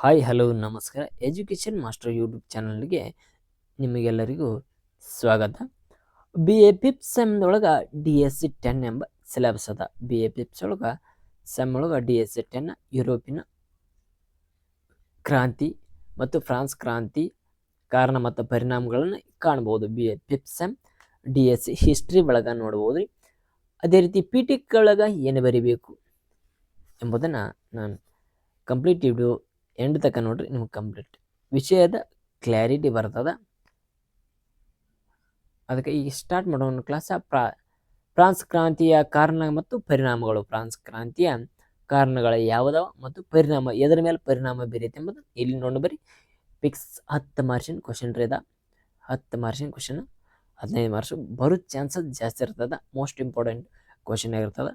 Hi, hello, ನಮಸ್ಕಾರ. Education master YouTube ಚಾನಲ್ಗೆ ನಿಮಗೆಲ್ಲರಿಗೂ ಸ್ವಾಗತ. ಬಿ ಎ ಪಿಪ್ ಸೆಮ್ದೊಳಗೆ ಡಿ ಎಸ್ ಸಿ ಟೆನ್ ಎಂಬ ಸಿಲೆಬಸ್ ಅದ. ಬಿ ಎ ಪಿಪ್ಸ್ ಒಳಗೆ ಸೆಮ್ ಒಳಗೆ ಡಿ ಎಸ್ ಸಿ ಟೆನ್ ಯುರೋಪಿನ ಕ್ರಾಂತಿ ಮತ್ತು ಫ್ರಾನ್ಸ್ ಕ್ರಾಂತಿ ಕಾರಣ ಮತ್ತು ಪರಿಣಾಮಗಳನ್ನು ಕಾಣ್ಬೋದು. B A fifth sem D S C history ಒಳಗೆ ನೋಡ್ಬೋದು. ರೀ ಅದೇ ರೀತಿ ಪಿ ಟಿ ಒಳಗೆ ಏನು ಬರಿಬೇಕು ಎಂಬುದನ್ನು ನಾನು ಕಂಪ್ಲೀಟ್ ವಿಡಿಯೋ ಎಂಡ್ ತಕ ನೋಡ್ರಿ ನಿಮ್ಗೆ ಕಂಪ್ಲೀಟ್ ವಿಷಯದ ಕ್ಲಾರಿಟಿ ಬರ್ತದ. ಅದಕ್ಕೆ ಈಗ ಸ್ಟಾರ್ಟ್ ಮಾಡೋಣ ಕ್ಲಾಸ ಪ್ರಾ ಫ್ರಾನ್ಸ್ ಕ್ರಾಂತಿಯ ಕಾರಣ ಮತ್ತು ಪರಿಣಾಮಗಳು. ಫ್ರಾನ್ಸ್ ಕ್ರಾಂತಿಯ ಕಾರಣಗಳು ಯಾವುದವ ಮತ್ತು ಪರಿಣಾಮ, ಎದರ ಮೇಲೆ ಪರಿಣಾಮ ಬೀರೈತೆ ಎಂಬುದು ಇಲ್ಲಿ ನೋಡಿ ಬರೀ ಫಿಕ್ಸ್ ಹತ್ತು ಮಾರ್ಷನ್ ಕ್ವಶನ್ ರೀ ಅದ. ಹತ್ತು ಮಾರ್ಷನ್ ಕ್ವಶನ್ ಹದಿನೈದು ಮಾರ್ಕ್ಸ್ ಬರೋ ಚಾನ್ಸಸ್ ಜಾಸ್ತಿ ಇರ್ತದ. ಮೋಸ್ಟ್ ಇಂಪಾರ್ಟೆಂಟ್ ಕ್ವಶನ್ ಆಗಿರ್ತದೆ.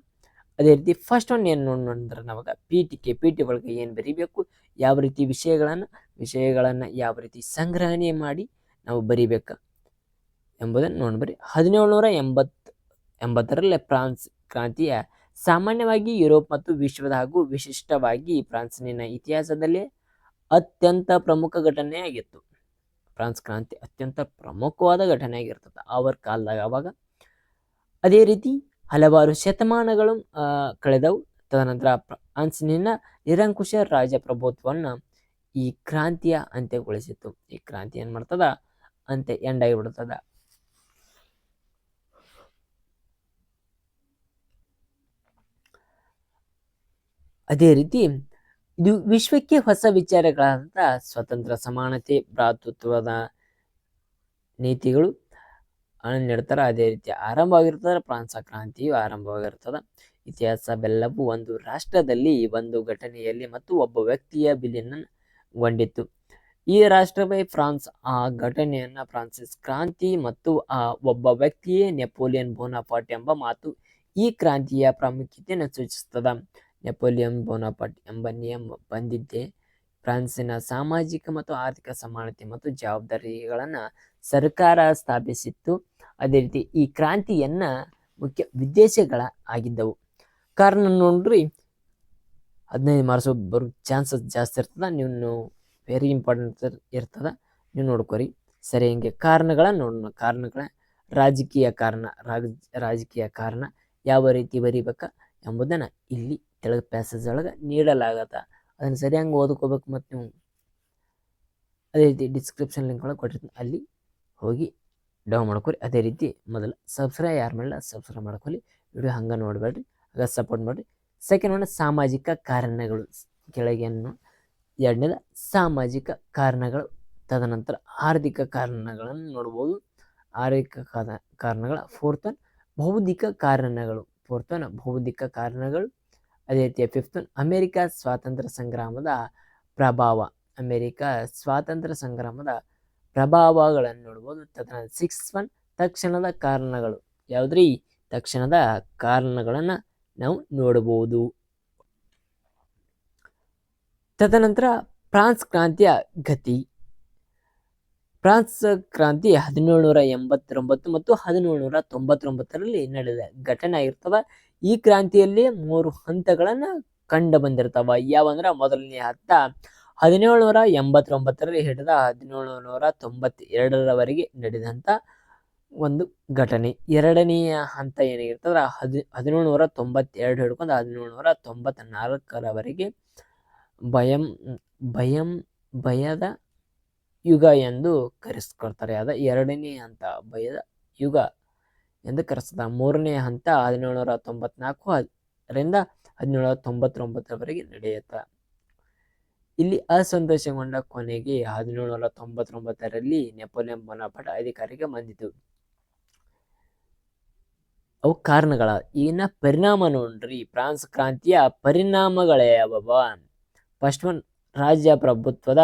ಅದೇ ರೀತಿ ಫಸ್ಟ್ ಒನ್ ಏನು ನೋಡಿದ್ರೆ ನಮಗೆ P T K P T ಒಳಗೆ ಏನು ಬರೀಬೇಕು? ಯಾವ ರೀತಿ ವಿಷಯಗಳನ್ನು ವಿಷಯಗಳನ್ನು ಯಾವ ರೀತಿ ಸಂಗ್ರಹಣೆ ಮಾಡಿ ನಾವು ಬರಿಬೇಕು ಎಂಬುದನ್ನು ನೋಡ್ಬರಿ ಹದಿನೇಳುನೂರ ಎಂಬತ್ತು ಎಂಬತ್ತರಲ್ಲಿ ಫ್ರಾನ್ಸ್ ಕ್ರಾಂತಿಯ ಸಾಮಾನ್ಯವಾಗಿ ಯುರೋಪ್ ಮತ್ತು ವಿಶ್ವದ ಹಾಗೂ ವಿಶಿಷ್ಟವಾಗಿ ಫ್ರಾನ್ಸಿನ ಇತಿಹಾಸದಲ್ಲಿ ಅತ್ಯಂತ ಪ್ರಮುಖ ಘಟನೆಯಾಗಿತ್ತು ಫ್ರಾನ್ಸ್ ಕ್ರಾಂತಿ ಅತ್ಯಂತ ಪ್ರಮುಖವಾದ ಘಟನೆ ಆಗಿರ್ತದೆ ಅವರ ಕಾಲದಾಗ. ಅವಾಗ ಅದೇ ರೀತಿ ಹಲವಾರು ಶತಮಾನಗಳು ಕಳೆದವು. ತದನಂತರ ಫ್ರಾನ್ಸಿನ ನಿರಂಕುಶ ರಾಜಪ್ರಭುತ್ವವನ್ನು ಈ ಕ್ರಾಂತಿಯ ಅಂತ್ಯಗೊಳಿಸಿತ್ತು ಈ ಕ್ರಾಂತಿ ಏನು ಮಾಡ್ತದ? ಅಂತ್ಯ ಎಂಡ್ ಆಗಿಬಿಡ್ತದ ಅದೇ ರೀತಿ ಇದು ವಿಶ್ವಕ್ಕೆ ಹೊಸ ವಿಚಾರಗಳಾದಂಥ ಸ್ವತಂತ್ರ ಸಮಾನತೆ, ಭ್ರಾತೃತ್ವದ ನೀತಿಗಳು ನೀಡ್ತಾರೆ ಅದೇ ರೀತಿ ಆರಂಭವಾಗಿರ್ತದ ಫ್ರಾನ್ಸ್ ಕ್ರಾಂತಿಯು ಆರಂಭವಾಗಿರ್ತದೆ. ಇತಿಹಾಸವೆಲ್ಲವೂ ಒಂದು ರಾಷ್ಟ್ರದಲ್ಲಿ, ಒಂದು ಘಟನೆಯಲ್ಲಿ ಮತ್ತು ಒಬ್ಬ ವ್ಯಕ್ತಿಯ ಗೊಂಡಿತ್ತು ಈ ರಾಷ್ಟ್ರವೇ ಫ್ರಾನ್ಸ್. ಆ ಘಟನೆಯನ್ನ ಫ್ರಾನ್ಸಿಸ್ ಕ್ರಾಂತಿ ಮತ್ತು ಆ ಒಬ್ಬ ವ್ಯಕ್ತಿಯೇ ನೆಪೋಲಿಯನ್ ಬೋನಾಪಾಟ್ ಎಂಬ ಮಾತು ಈ ಕ್ರಾಂತಿಯ ಪ್ರಾಮುಖ್ಯತೆಯನ್ನು ಸೂಚಿಸ್ತದ ನೆಪೋಲಿಯನ್ ಬೋನಾಪಾಟ್ ಎಂಬ ನಿಯಮ ಬಂದಿದ್ದೆ ಫ್ರಾನ್ಸಿನ ಸಾಮಾಜಿಕ ಮತ್ತು ಆರ್ಥಿಕ ಸಮಾನತೆ ಮತ್ತು ಜವಾಬ್ದಾರಿಗಳನ್ನು ಸರ್ಕಾರ ಸ್ಥಾಪಿಸಿತ್ತು. ಅದೇ ರೀತಿ ಈ ಕ್ರಾಂತಿಯನ್ನ ಮುಖ್ಯ ಉದ್ದೇಶಗಳ ಆಗಿದ್ದವು. ಕಾರಣ ನೋಡ್ರಿ ಹದಿನೈದು ಮಾರ್ಕ್ಸ್ ಬರೋ ಚಾನ್ಸಸ್ ಜಾಸ್ತಿ ಇರ್ತದೆ, ನೀವು ವೆರಿ ಇಂಪಾರ್ಟೆಂಟ್ ಇರ್ತದೆ, ನೀವು ನೋಡ್ಕೊರಿ. ಸರಿ, ಹಿಂಗೆ ಕಾರಣಗಳ ನೋಡೋಣ, ಕಾರಣಗಳ, ರಾಜಕೀಯ ಕಾರಣ ರಾಜಕೀಯ ಕಾರಣ ಯಾವ ರೀತಿ ಬರೀಬೇಕ ಎಂಬುದನ್ನು ಇಲ್ಲಿ ತೆಳಗ ಪ್ಯಾಸೇಜ್ ಒಳಗೆ ನೀಡಲಾಗತ್ತ ಅದನ್ನು ಸರಿಯಾಗಿ ಓದ್ಕೋಬೇಕು ಮತ್ತು ನೀವು. ಅದೇ ರೀತಿ ಡಿಸ್ಕ್ರಿಪ್ಷನ್ ಲಿಂಕ್ ಒಳಗೆ ಕೊಟ್ಟಿರ್ತೀನಿ, ಅಲ್ಲಿ ಹೋಗಿ ಡೌನ್ ಮಾಡ್ಕೊರಿ. ಅದೇ ರೀತಿ ಮೊದಲು ಸಬ್ಸ್ಕ್ರೈಬ್ ಯಾರು ಮಾಡಲ್ಲ ಸಬ್ಸ್ಕ್ರೈಬ್ ಮಾಡ್ಕೊಳ್ಳಿ. ವಿಡಿಯೋ ಹಂಗೆ ನೋಡಬೇಡ್ರಿ. ಆಗ ಸಪೋರ್ಟ್ ಮಾಡಿರಿ. ಸೆಕೆಂಡ್ ಒನ್ ಸಾಮಾಜಿಕ ಕಾರಣಗಳು. ಕೆಳಗೆಯನ್ನು ಎರಡನೇದ, ಸಾಮಾಜಿಕ ಕಾರಣಗಳು. ತದನಂತರ, ಆರ್ಥಿಕ ಕಾರಣಗಳನ್ನು ನೋಡ್ಬೋದು. ಆರ್ಥಿಕ ಕಾರಣಗಳ. ಫೋರ್ತ್ ಒನ್ ಬೌದ್ಧಿಕ ಕಾರಣಗಳು. ಫೋರ್ತ್ ಒನ್ ಬೌದ್ಧಿಕ ಕಾರಣಗಳು. ಅದೇ ರೀತಿಯ ಫಿಫ್ತ್ ಒನ್ ಅಮೆರಿಕ ಸ್ವಾತಂತ್ರ್ಯ ಸಂಗ್ರಾಮದ ಪ್ರಭಾವ. ಅಮೆರಿಕ ಸ್ವಾತಂತ್ರ್ಯ ಸಂಗ್ರಾಮದ ಪ್ರಭಾವಗಳನ್ನು ನೋಡ್ಬೋದು. ತದನಂತರ ಸಿಕ್ಸ್ ಒನ್ ತಕ್ಷಣದ ಕಾರಣಗಳು. ಯಾವುದ್ರಿ? ತಕ್ಷಣದ ಕಾರಣಗಳನ್ನು ನಾವು ನೋಡಬಹುದು. ತದನಂತರ ಫ್ರಾನ್ಸ್ ಕ್ರಾಂತಿಯ ಗತಿ. ಫ್ರಾನ್ಸ್ ಕ್ರಾಂತಿ ಹದಿನೇಳುನೂರ ಎಂಬತ್ತೊಂಬತ್ತು ಮತ್ತು ಹದಿನೇಳುನೂರ ತೊಂಬತ್ತೊಂಬತ್ತರಲ್ಲಿ ನಡೆದ ಘಟನೆ ಆಗಿರ್ತವೆ ಈ ಕ್ರಾಂತಿಯಲ್ಲಿ ಮೂರು ಹಂತಗಳನ್ನು ಕಂಡು ಬಂದಿರ್ತಾವ. ಯಾವಂದ್ರೆ ಮೊದಲನೇ ಹಂತ ಹದಿನೇಳುನೂರ ಎಂಬತ್ತೊಂಬತ್ತರಲ್ಲಿ ಹಿಡಿದ ಹದಿನೇಳುನೂರ ತೊಂಬತ್ತೆರಡರವರೆಗೆ ನಡೆದಂಥ ಒಂದು ಘಟನೆ. ಎರಡನೆಯ ಹಂತ ಏನಾಗಿರ್ತದೆ ಹದಿ, ಹದಿನೇಳುನೂರ ತೊಂಬತ್ತೆರಡು ಹಿಡ್ಕೊಂಡು ಹದಿನೇಳುನೂರ ತೊಂಬತ್ನಾಲ್ಕರವರೆಗೆ ಭಯಂ ಭಯಂ, ಭಯದ ಯುಗ ಎಂದು ಕರೆಸ್ಕೊಡ್ತಾರೆ. ಅದ ಎರಡನೇ ಹಂತ, ಭಯದ ಯುಗ ಎಂದು ಕರೆಸ್ತಾರೆ. ಮೂರನೇ ಹಂತ ಹದಿನೇಳುನೂರ ತೊಂಬತ್ನಾಲ್ಕು ಅದರಿಂದ ಹದಿನೇಳು ತೊಂಬತ್ತೊಂಬತ್ತರವರೆಗೆ ನಡೆಯುತ್ತೆ. ಇಲ್ಲಿ ಅಸಂತೋಷಗೊಂಡ ಕೊನೆಗೆ ಹದಿನೇಳುನೂರ ತೊಂಬತ್ತೊಂಬತ್ತರಲ್ಲಿ ನೆಪೋಲಿಯನ್ ಬೋನಾಪಾಟ್ ಅಧಿಕಾರಿಗೆ ಬಂದಿತು. ಅವು ಕಾರಣಗಳ. ಈಗಿನ ಪರಿಣಾಮ ನೋಡ್ರಿ ಫ್ರಾನ್ಸ್ ಕ್ರಾಂತಿಯ ಪರಿಣಾಮಗಳೇ ಯಾವವ ಫಸ್ಟ್ ಒನ್ ರಾಜ್ಯ ಪ್ರಭುತ್ವದ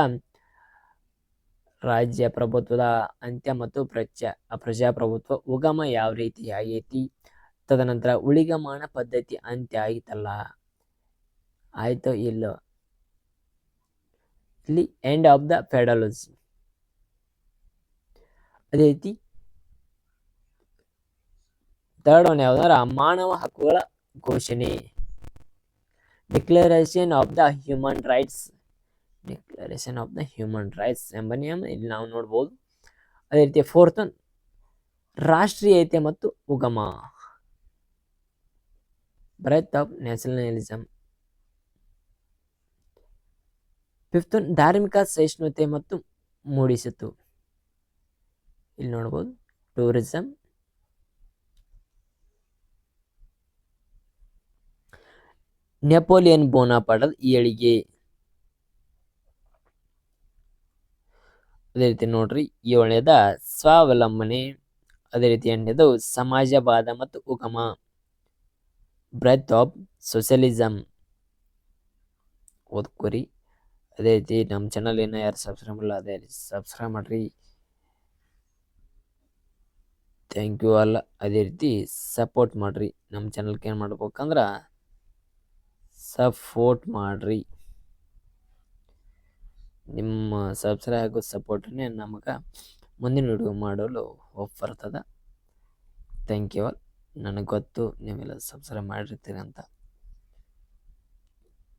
ರಾಜ್ಯ ಪ್ರಭುತ್ವದ ಅಂತ್ಯ ಮತ್ತು ಪ್ರಜಾ ಪ್ರಜಾಪ್ರಭುತ್ವ ಉಗಮ ಯಾವ ರೀತಿ ಆಗೈತಿ? ತದನಂತರ ಉಳಿಗಮಾನ ಪದ್ಧತಿ ಅಂತ್ಯ ಆಯಿತಲ್ಲ? ಆಯಿತು ಇಲ್ಲೋ? ಇಲ್ಲಿ ಎಂಡ್ ಆಫ್ ದ ಫೆಡಲಜಿ ಅದೇ ರೀತಿ ಥರ್ಡ್ ಒನ್ ಯಾವ್ದಾರ ಮಾನವ ಹಕ್ಕುಗಳ ಘೋಷಣೆ. Declaration of the human rights declaration of the human rights ಎಂಬ ನಿಯಮ ಇಲ್ಲಿ ನಾವು ನೋಡ್ಬೋದು. ಅದೇ ರೀತಿ ಫೋರ್ತ್ ಒನ್ ರಾಷ್ಟ್ರೀಯತೆ ಮತ್ತು ಉಗಮ. Birth of nationalism fifth one ಧಾರ್ಮಿಕ ಸಹಿಷ್ಣುತೆ ಮತ್ತು ಮೂಡಿಸಿತು ಇಲ್ಲಿ ನೋಡ್ಬೋದು ಟೂರಿಸಂ ನೆಪೋಲಿಯನ್ ಬೋನಾಪಾಟದ ಏಳಿಗೆ. ಅದೇ ರೀತಿ ನೋಡ್ರಿ, ಏಳನೇದ ಸ್ವಾವಲಂಬನೆ, ಅದೇ ರೀತಿ ಎಂಟನೇದು ಸಮಾಜವಾದ ಮತ್ತು ಉಗಮ. ಬ್ರೆತ್ ಆಫ್ ಸೋಷಿಯಲಿಸಮ್ ಓದ್ಕೋರಿ. ಅದೇ ರೀತಿ ನಮ್ಮ ಚಾನಲ್ ಏನೋ ಯಾರು ಸಬ್ಸ್ಕ್ರೈಬ್ ಇಲ್ಲ ಅದೇ ರೀತಿ ಸಬ್ಸ್ಕ್ರೈಬ್ ಮಾಡ್ರಿ. ಥ್ಯಾಂಕ್ ಯು ಅಲ್ಲ ಅದೇ ರೀತಿ ಸಪೋರ್ಟ್ ಮಾಡ್ರಿ. ನಮ್ಮ ಚಾನಲ್ಗೆ ಏನು ಮಾಡ್ಬೇಕಂದ್ರೆ ಸಪೋರ್ಟ್ ಮಾಡ್ರಿ. ನಿಮ್ಮ ಸಬ್ಸ್ಕ್ರೈಬ್ ಆಗೋ ಸಪೋರ್ಟನ್ನೇ ನಮಗೆ ಮುಂದಿನ ವಿಡಿಯೋ ಮಾಡಲು ಹೋಪ್ ಬರ್ತದೆ ಥ್ಯಾಂಕ್ ಯು ಆಲ್ ನನಗೆ ಗೊತ್ತು ನೀವೆಲ್ಲ ಸಬ್ಸ್ಕ್ರೈಬ್ ಮಾಡಿರ್ತೀರಿ ಅಂತ.